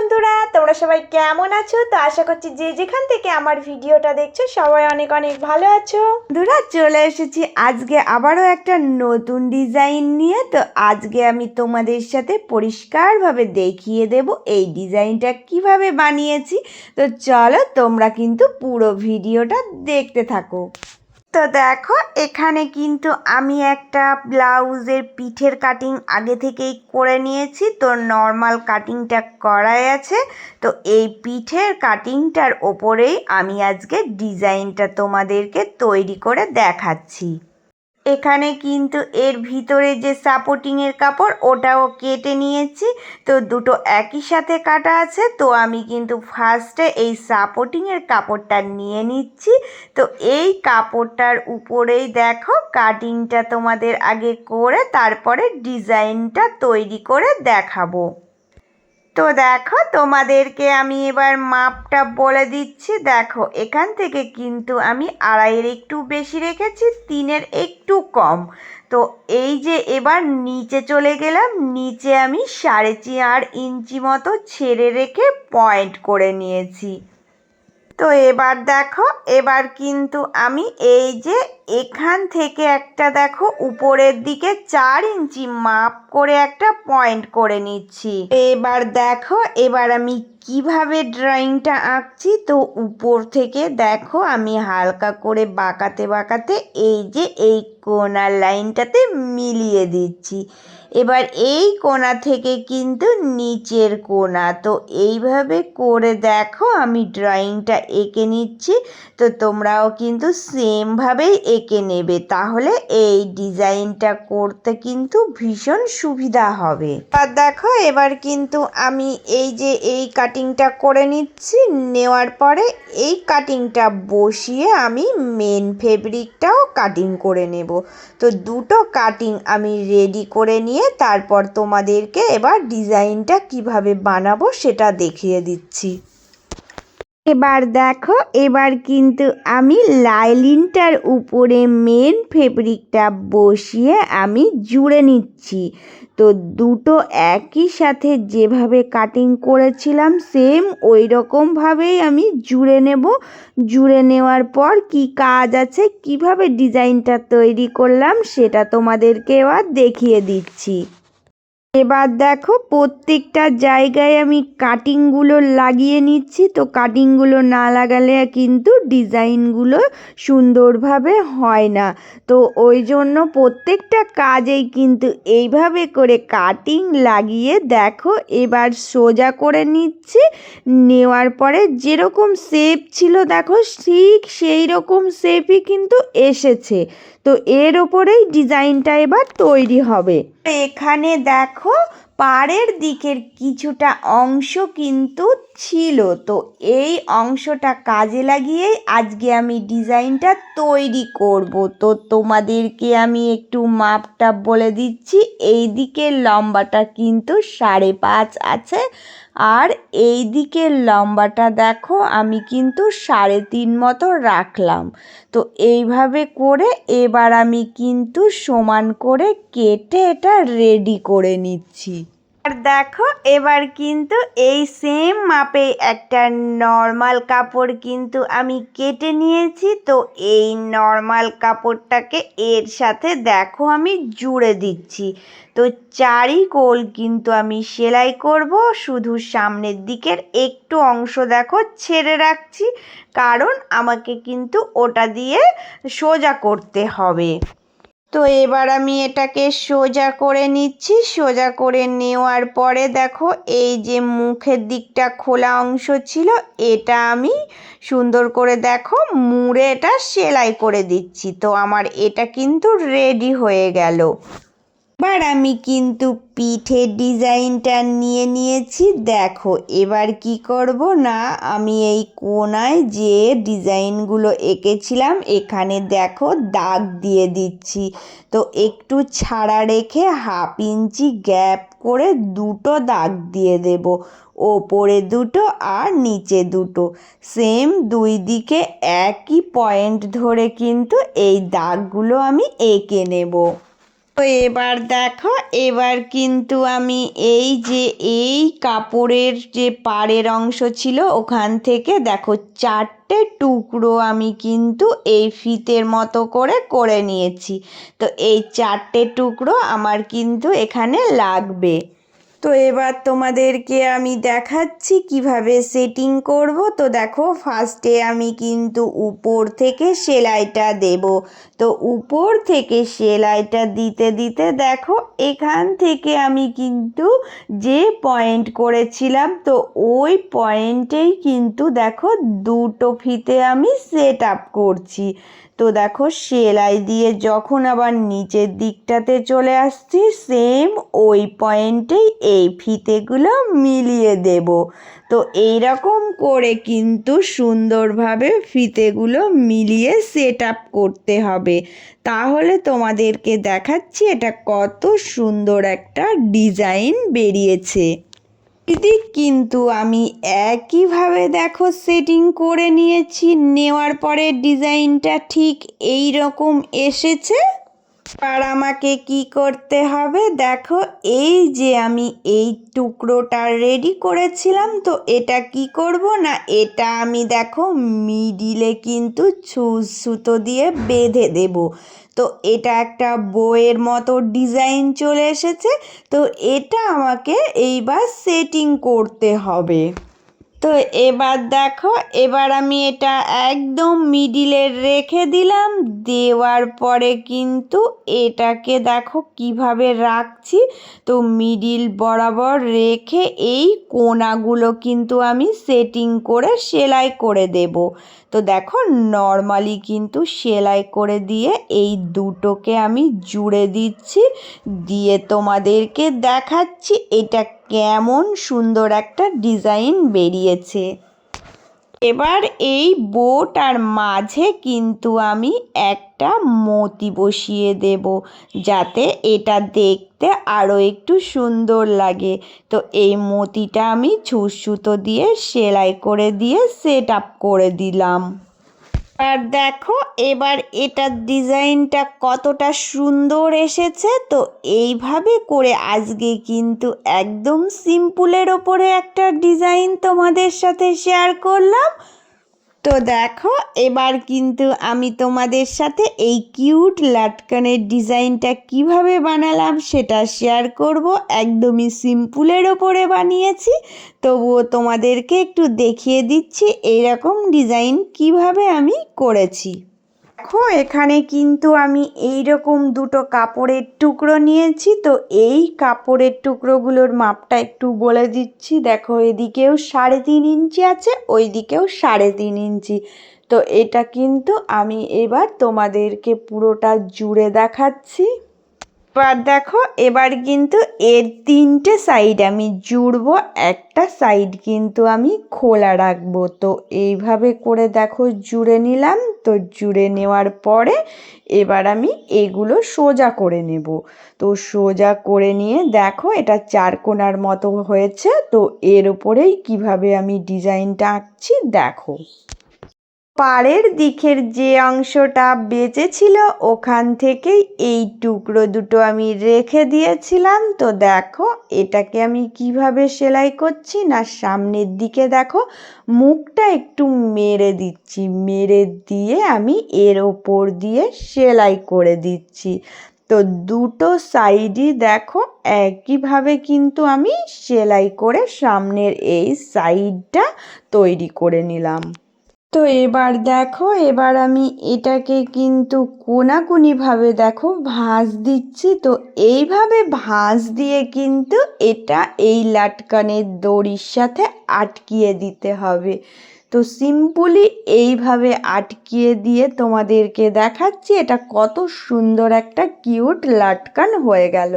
বন্ধুরা, তোমরা সবাই কেমন আছো? তো আশা করছি যে যেখান থেকে আমার ভিডিওটা দেখছ, সবাই অনেক অনেক ভালো আছো। বন্ধুরা, চলে এসেছি আজকে আবারও একটা নতুন ডিজাইন নিয়ে। তো আজকে আমি তোমাদের সাথে পরিষ্কারভাবে দেখিয়ে দেব এই ডিজাইনটা কীভাবে বানিয়েছি। তো চলো তোমরা কিন্তু পুরো ভিডিওটা দেখতে থাকো। তো দেখো, এখানে কিন্তু আমি একটা ব্লাউজের পিঠের কাটিং আগে থেকেই করে নিয়েছি। তো নর্মাল কাটিংটা করাই আছে। তো এই পিঠের কাটিংটার ওপরেই আমি আজকে ডিজাইনটা তোমাদেরকে তৈরি করে দেখাচ্ছি। এখানে কিন্তু এর ভিতরে যে সাপোর্টিংয়ের কাপড়, ওটাও কেটে নিয়েছি। তো দুটো একই সাথে কাটা আছে, তো আমি কিন্তু ফার্স্টে এই সাপোর্টিংয়ের কাপড়টা নিয়ে নিচ্ছি। তো এই কাপড়টার উপরেই দেখো কাটিংটা তোমাদের আগে করে, তারপরে ডিজাইনটা তৈরি করে দেখাবো। তো দেখো, তোমাদেরকে আমি এবার মাপটা বলে দিচ্ছি। দেখো, এখান থেকে কিন্তু আমি আড়াইয়ের একটু বেশি রেখেছি, তিনের একটু কম। তো এই যে এবার নিচে চলে গেলাম, নিচে আমি সাড়ে চার ইঞ্চি মতো ছেড়ে রেখে পয়েন্ট করে নিয়েছি। তো এবার দেখো, এবার কিন্তু আমি এই যে এখান থেকে একটা দেখো উপরের দিকে চার ইঞ্চি মাপ করে একটা পয়েন্ট করে নিচ্ছি। এবার দেখো, এবার আমি কীভাবে ড্রয়িংটা আঁকছি? তো উপর থেকে দেখো, আমি হালকা করে বাঁকাতে বাঁকাতে এই যে এই কোনার লাইনটাতে মিলিয়ে দিচ্ছি। এবার এই কোণা থেকে কিন্তু নিচের কোণা তো এইভাবে করে দেখো, আমি ড্রয়িংটা এঁকে নিচ্ছি। তো তোমরাও কিন্তু সেমভাবেই এঁকে নেবে। তাহলে এই ডিজাইনটা করতে কিন্তু ভীষণ সুবিধা হবে। আর দেখো, এবার কিন্তু আমি এই যে এই কাটিংটা করে নিচ্ছি। নেওয়ার পরে এই কাটিংটা বসিয়ে আমি মেন ফেব্রিকটাও কাটিং করে নেব। তো দুটো কাটিং আমি রেডি করে নিয়ে তারপর তোমাদেরকে এবার ডিজাইনটা কীভাবে বানাবো সেটা দেখিয়ে দিচ্ছি। এবার দেখো, এবার কিন্তু আমি লাইলিনটার উপরে মেন ফেব্রিকটা বসিয়ে আমি জুড়ে নিচ্ছি। তো দুটো একই সাথে যেভাবে কাটিং করেছিলাম সেম ওই রকমভাবেই আমি জুড়ে নেব। জুড়ে নেওয়ার পর কি কাজ আছে, কীভাবে ডিজাইনটা তৈরি করলাম, সেটা তোমাদেরকে এবার দেখিয়ে দিচ্ছি। এবার দেখো প্রত্যেকটা জায়গায় আমি কাটিংগুলো লাগিয়ে নিচ্ছি। তো কাটিংগুলো না লাগালে কিন্তু ডিজাইনগুলো সুন্দরভাবে হয় না। তো ওই জন্য প্রত্যেকটা কাজেই কিন্তু এইভাবে করে কাটিং লাগিয়ে দেখো এবার সোজা করে নিচ্ছি। নেওয়ার পরে যেরকম শেপ ছিল দেখো ঠিক সেই রকম শেপই কিন্তু এসেছে। তো এর ওপরেই ডিজাইনটা এবার তৈরি হবে। এখানে দেখো পাড়ের দিকের কিছুটা অংশ কিন্তু ছিল তো। এই অংশটা কাজে লাগিয়েই আজকে আমি ডিজাইনটা তৈরি করব। তো তোমাদেরকে আমি একটু মাপটা বলে দিচ্ছি। এই দিকের লম্বাটা কিন্তু সাড়ে পাঁচ আছে। আর এই দিকের লম্বাটা দেখো, আমি কিন্তু সাড়ে তিন মতো রাখলাম। তো এইভাবে করে এবার আমি কিন্তু সমান করে কেটে এটা রেডি করে নিচ্ছি। দেখো, এবার কিন্তু এই সেম মাপে একটা নর্মাল কাপড় কিন্তু আমি কেটে নিয়েছি। তো এই নর্মাল কাপড়টাকে এর সাথে দেখো আমি জুড়ে দিচ্ছি। তো চারি কোল কিন্তু আমি সেলাই করব, শুধু সামনের দিকের একটু অংশ দেখো ছেড়ে রাখছি, কারণ আমাকে কিন্তু ওটা দিয়ে সোজা করতে হবে। তো এবার আমি এটাকে সোজা করে নিচ্ছি। সোজা করে নেওয়ার পরে দেখো, এই যে মুখের দিকটা খোলা অংশ ছিল, এটা আমি সুন্দর করে দেখো, মুড়ে এটা সেলাই করে দিচ্ছি। তো আমার এটা কিন্তু রেডি হয়ে গেল। এবার আমি কিন্তু পিঠের ডিজাইনটা নিয়ে নিয়েছি। দেখো, এবার কি করব না, আমি এই কোনায় যে ডিজাইনগুলো এঁকেছিলাম, এখানে দেখো দাগ দিয়ে দিচ্ছি। তো একটু ছাড়া রেখে হাফ ইঞ্চি গ্যাপ করে দুটো দাগ দিয়ে দেব, ওপরে দুটো আর নিচে দুটো। সেম দুই দিকে একই পয়েন্ট ধরে কিন্তু এই দাগগুলো আমি এঁকে নেব। তো এবার দেখো, এবার কিন্তু আমি এই যে এই কাপড়ের যে পাড়ের অংশ ছিল ওখান থেকে দেখো চারটে টুকরো আমি কিন্তু এই ফিতের মতো করে করে নিয়েছি। তো এই চারটে টুকরো আমার কিন্তু এখানে লাগবে। তো এবার তোমাদেরকে আমি দেখাচ্ছি কীভাবে সেটিং করব। তো দেখো ফার্স্টে আমি কিন্তু উপর থেকে সেলাইটা দেব। তো উপর থেকে সেলাইটা দিতে দিতে দেখো, এখান থেকে আমি কিন্তু যে পয়েন্ট করেছিলাম, তো ওই পয়েন্টেই কিন্তু দেখো দুটো ফিতে আমি সেট আপ করছি। তো দেখো, সেলাই দিয়ে যখন আবার নিচের দিকটাতে চলে আসছি সেম ওই পয়েন্টেই এই ফিতেগুলো মিলিয়ে দেব। তো এই রকম করে কিন্তু সুন্দরভাবে ফিতেগুলো মিলিয়ে সেট আপ করতে হবে। তাহলে তোমাদেরকে দেখাচ্ছি এটা কত সুন্দর একটা ডিজাইন বেরিয়েছে। দিক কিন্তু আমি একইভাবে দেখো সেটিং করে নিয়েছি। নেওয়ার পরে ডিজাইনটা ঠিক এই রকম এসেছে। আর আমাকে কি করতে হবে? দেখো, এই যে আমি এই টুকরোটা রেডি করেছিলাম, তো এটা কি করব না? এটা আমি দেখো মিডিলে কিন্তু ছুঁচ সুতো দিয়ে বেঁধে দেব। তো এটা একটা বইয়ের মতো ডিজাইন চলে এসেছে, তো এটা আমাকে এইবার সেটিং করতে হবে। তো এবার দেখো, এবার আমি এটা একদম মিডিলে রেখে দিলাম। দেওয়ার পরে কিন্তু এটাকে দেখো কীভাবে রাখছি। তো মিডিল বরাবর রেখে এই কোনাগুলো কিন্তু আমি সেটিং করে সেলাই করে দেব। তো দেখো নর্মালি কিন্তু সেলাই করে দিয়ে এই দুটোকে আমি জুড়ে দিচ্ছি। দিয়ে তোমাদেরকে দেখাচ্ছি, এটা কেমন সুন্দর একটা ডিজাইন বেরিয়েছে। এবার এই বোট আর মাঝে কিন্তু আমি একটা মতি বসিয়ে দেব, যাতে এটা দেখতে আরও একটু সুন্দর লাগে। তো এই মতিটা আমি ছুঁচ সুতো দিয়ে সেলাই করে দিয়ে সেট আপ করে দিলাম। আর দেখো, এবার এটার ডিজাইনটা কতটা সুন্দর এসেছে, তো এইভাবে করে আজকে কিন্তু একদম সিম্পুলের ওপরে একটা ডিজাইন তোমাদের সাথে শেয়ার করলাম। তো দেখো, এবার কিন্তু আমি তোমাদের সাথে এই কিউট লাটকানের ডিজাইনটা কীভাবে বানালাম সেটা শেয়ার করব। একদমই সিম্পুলের ওপরে বানিয়েছি। তবুও তোমাদেরকে একটু দেখিয়ে দিচ্ছি, এইরকম ডিজাইন কীভাবে আমি করেছি। দেখো, এখানে কিন্তু আমি এই রকম দুটো কাপড়ের টুকরো নিয়েছি, তো এই কাপড়ের টুকরোগুলোর মাপটা একটু বলে দিচ্ছি। দেখো, এদিকেও সাড়ে তিন ইঞ্চি আছে ওই দিকেও সাড়ে তিন ইঞ্চি। তো এটা কিন্তু আমি এবার তোমাদেরকে পুরোটা জুড়ে দেখাচ্ছি। এবার দেখো, এবার কিন্তু এর তিনটে সাইড আমি জুড়বো, একটা সাইড কিন্তু আমি খোলা রাখব। তো এইভাবে করে দেখো, জুড়ে নিলাম, তো জুড়ে নেওয়ার পরে এবার আমি এগুলো সোজা করে নেব। তো সোজা করে নিয়ে দেখো, এটা চার কোনার মতো হয়েছে, তো এর উপরেই কীভাবে আমি ডিজাইনটা আঁকছি, দেখো। পাড়ের দিকের যে অংশটা বেঁচে ছিল ওখান থেকেই এই টুকরো দুটো আমি রেখে দিয়েছিলাম। তো দেখো, এটাকে আমি কীভাবে সেলাই করছি না, সামনের দিকে দেখো, মুখটা একটু মেরে দিচ্ছি। মেরে দিয়ে আমি এর ওপর দিয়ে সেলাই করে দিচ্ছি। তো দুটো সাইডই দেখো, একইভাবে কিন্তু আমি সেলাই করে সামনের এই সাইডটা তৈরি করে নিলাম। তো এবার দেখো, এবার আমি এটাকে কিন্তু কোনাকুনিভাবে দেখো ভাঁজ দিচ্ছি। তো এইভাবে ভাঁজ দিয়ে কিন্তু এটা এই লাটকানের দড়ির সাথে আটকিয়ে দিতে হবে। তো সিম্পলি এইভাবে আটকিয়ে দিয়ে তোমাদেরকে দেখাচ্ছি, এটা কত সুন্দর একটা কিউট লাটকান হয়ে গেল।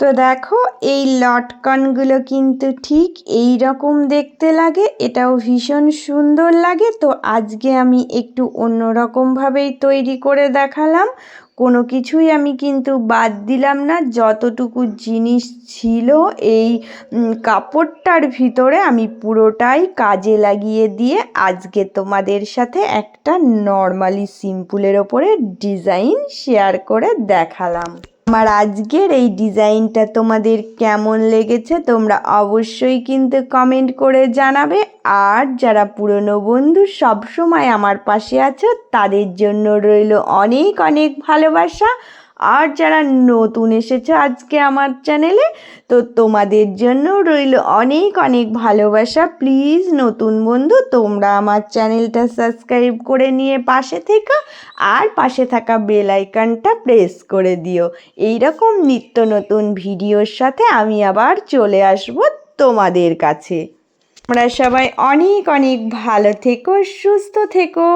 তো দেখো, এই লটকনগুলো কিন্তু ঠিক এই রকম দেখতে লাগে, এটাও ভীষণ সুন্দর লাগে। তো আজকে আমি একটু অন্যরকমভাবেই তৈরি করে দেখালাম। কোনো কিছুই আমি কিন্তু বাদ দিলাম না, যতটুকু জিনিস ছিল এই কাপড়টার ভিতরে আমি পুরোটাই কাজে লাগিয়ে দিয়ে আজকে তোমাদের সাথে একটা নর্মালি সিম্পুলের ওপরে ডিজাইন শেয়ার করে দেখালাম। আমার আজকের এই ডিজাইনটা তোমাদের কেমন লেগেছে তোমরা অবশ্যই কিন্তু কমেন্ট করে জানাবে। আর যারা পুরনো বন্ধু সবসময় আমার পাশে আছো, তাদের জন্য রইল অনেক অনেক ভালোবাসা। আর যারা নতুন এসেছে আজকে আমার চ্যানেলে, তো তোমাদের জন্য রইল অনেক অনেক ভালোবাসা। প্লিজ, নতুন বন্ধু, তোমরা আমার চ্যানেলটা সাবস্ক্রাইব করে নিয়ে পাশে থেকো আর পাশে থাকা বেল আইকনটা প্রেস করে দিও। এই রকম নিত্য নতুন ভিডিওর সাথে আমি আবার চলে আসব তোমাদের কাছে। তোমরা সবাই অনেক অনেক ভালো থেকো, সুস্থ থেকো।